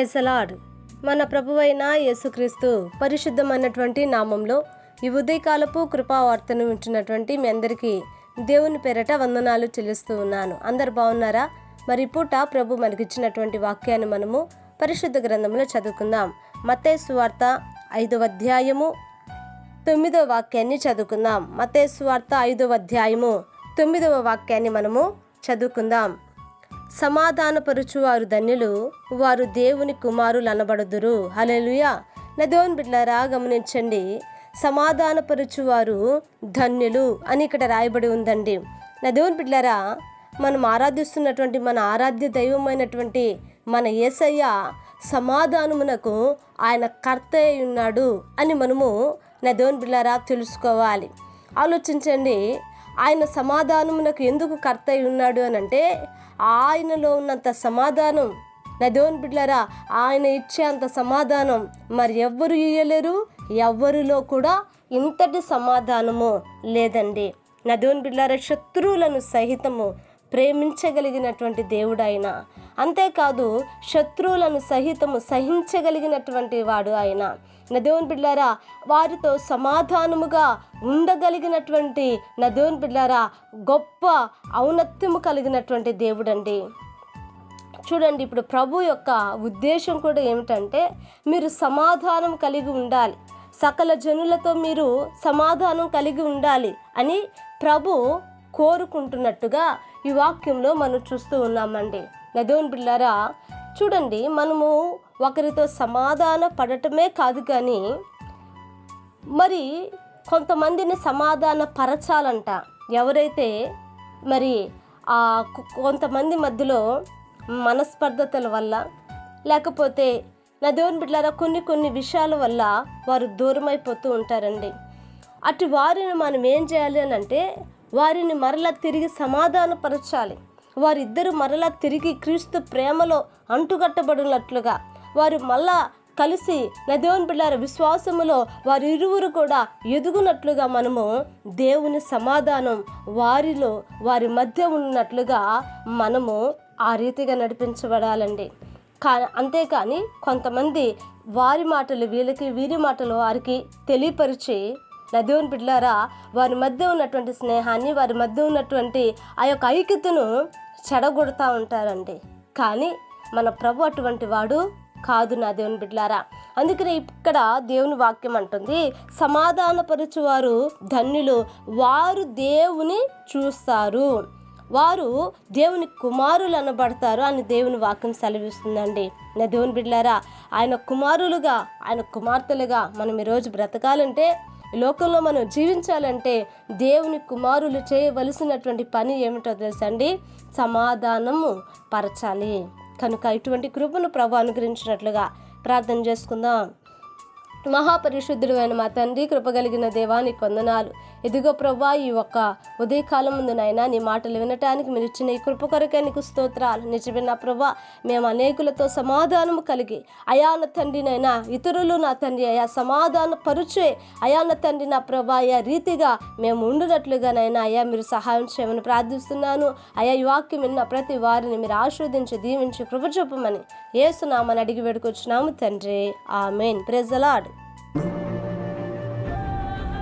Praise the Lord మన ప్రభువైన యేసుక్రీస్తు పరిశుద్ధమైనటువంటి నామంలో ఈ ఉదయకాలపు కృపావార్తను వింటున్నటువంటి మీ అందరికీ దేవుని పేరట వందనాలు చెల్లిస్తూ ఉన్నాను. అందరు బాగున్నారా? మరి పూట ప్రభు మనకిచ్చినటువంటి వాక్యాన్ని మనము పరిశుద్ధ గ్రంథంలో చదువుకుందాం. మతే సువార్త ఐదవ అధ్యాయము తొమ్మిదవ వాక్యాన్ని చదువుకుందాం. మతే సువార్త ఐదవ అధ్యాయము తొమ్మిదవ వాక్యాన్ని మనము చదువుకుందాం. సమాధానపరుచు వారు ధన్యులు. వారు దేవుని కుమారులు అనబడుదురు హలెలుయా నదోన్ దేవుని గమనించండి. సమాధానపరుచు వారు ధన్యులు అని ఇక్కడ రాయబడి ఉందండి. నదోన్ దేవుని మనం ఆరాధిస్తున్నటువంటి మన ఆరాధ్య దైవమైనటువంటి మన యేసయ్య సమాధానమునకు ఆయన కర్త అయి ఉన్నాడు అని మనము నదోన్ దేవుని తెలుసుకోవాలి. ఆలోచించండి. ఆయన సమాధానమునకు ఎందుకు కర్త అయి ఉన్నాడు అని అంటే ఆయనలో ఉన్నంత సమాధానం. నా దేవుని బిడ్డలారా ఆయన ఇచ్చే అంత సమాధానం మరి ఎవ్వరు ఇయ్యలేరు? ఎవ్వరిలో కూడా ఇంతటి సమాధానము లేదండి. నా దేవుని బిడ్డలారా శత్రువులను సహితము ప్రేమించగలిగినటువంటి దేవుడు ఆయన అంతేకాదు శత్రువులను సహితము సహించగలిగినటువంటి వాడు ఆయన. నా దేవుని బిడ్డారా వారితో సమాధానముగా ఉండగలిగినటువంటి నా దేవుని బిడ్డారా గొప్ప ఔన్నత్యము కలిగినటువంటి దేవుడండి. చూడండి ఇప్పుడు ప్రభు యొక్క ఉద్దేశం కూడా ఏమిటంటే మీరు సమాధానం కలిగి ఉండాలి. సకల జనులతో మీరు సమాధానం కలిగి ఉండాలి అని ప్రభు కోరుకుంటున్నట్టుగా ఈ వాక్యంలో మనం చూస్తూ ఉన్నామండి. నదోన్ బిళ్ళారా చూడండి మనము ఒకరితో సమాధాన పడటమే కాదు కానీ మరి కొంతమందిని సమాధాన పరచాలంట. ఎవరైతే మరి ఆ కొంతమంది మధ్యలో మనస్పర్ధతల వల్ల లేకపోతే నా దేవుని బిడ్డలారా కొన్ని కొన్ని విషయాల వల్ల వారు దూరమైపోతూ ఉంటారండి. అటు వారిని మనం ఏం చేయాలి అని అంటే వారిని మరలా తిరిగి సమాధానపరచాలి. వారిద్దరూ మరలా తిరిగి క్రీస్తు ప్రేమలో అంటుకట్టబడినట్లుగా వారు మళ్ళా కలిసి నదేవన్ దేవుని విశ్వాసములో వారి ఇరువురు కూడా ఎదుగునట్లుగా మనము దేవుని సమాధానం వారిలో వారి మధ్య ఉన్నట్లుగా మనము ఆ రీతిగా నడిపించబడాలండి. కా అంతేకాని కొంతమంది వారి మాటలు వీళ్ళకి వీరి మాటలు వారికి తెలియపరిచి నా దేవుని బిడ్డలారా వారి మధ్య ఉన్నటువంటి స్నేహాన్ని వారి మధ్య ఉన్నటువంటి ఆ యొక్క ఐక్యతను చెడగొడతా ఉంటారండి. కానీ మన ప్రభు అటువంటి వాడు కాదు నా దేవుని బిడ్డలారా. అందుకనే ఇక్కడ దేవుని వాక్యం అంటుంది సమాధానపరచువారు ధన్యులు వారు దేవుని చూస్తారు. వారు దేవుని కుమారులు అనబడతారు అని దేవుని వాక్యం సెలవిస్తుందండి. నా దేవుని బిడ్డలారా ఆయన కుమారులుగా ఆయన కుమార్తెలుగా మనం ఈరోజు బ్రతకాలంటే లోకంలో మనం జీవించాలంటే దేవుని కుమారులు చేయవలసినటువంటి పని ఏమిటో తెలుసండి? సమాధానము పరచాలి. కనుక ఇటువంటి కృపను ప్రభు అనుగ్రహించినట్లుగా ప్రార్థన చేసుకుందాం. మహాపరిశుద్ధుడు అయిన మా తండ్రి కృపగలిగిన దేవానికి కొందనాలు ఇదిగో ప్రభా ఈ ఒక్క ఉదయకాలం ముందు నాయన నీ మాటలు వినటానికి మీరు ఇచ్చిన ఈ కృప కొరకే నీకు స్తోత్రాలు. నిజమే నా ప్రభా మేము అనేకులతో సమాధానము కలిగి అయాన తండ్రినైనా ఇతరులు నా తండ్రి అయా సమాధాన పరుచే అయాన తండ్రి నా ప్రభా అయా రీతిగా మేము ఉండునట్లుగానైనా అయా మీరు సహాయం చేయమని ప్రార్థిస్తున్నాను. అయా ఈ వాక్యం విన్న ప్రతి వారిని మీరు ఆశీర్వదించి దీవించి కృప చూపమని ఏసునామని అడిగి వేడుకొచ్చున్నాము తండ్రి. ఆమెన్. ప్రెజలాడ్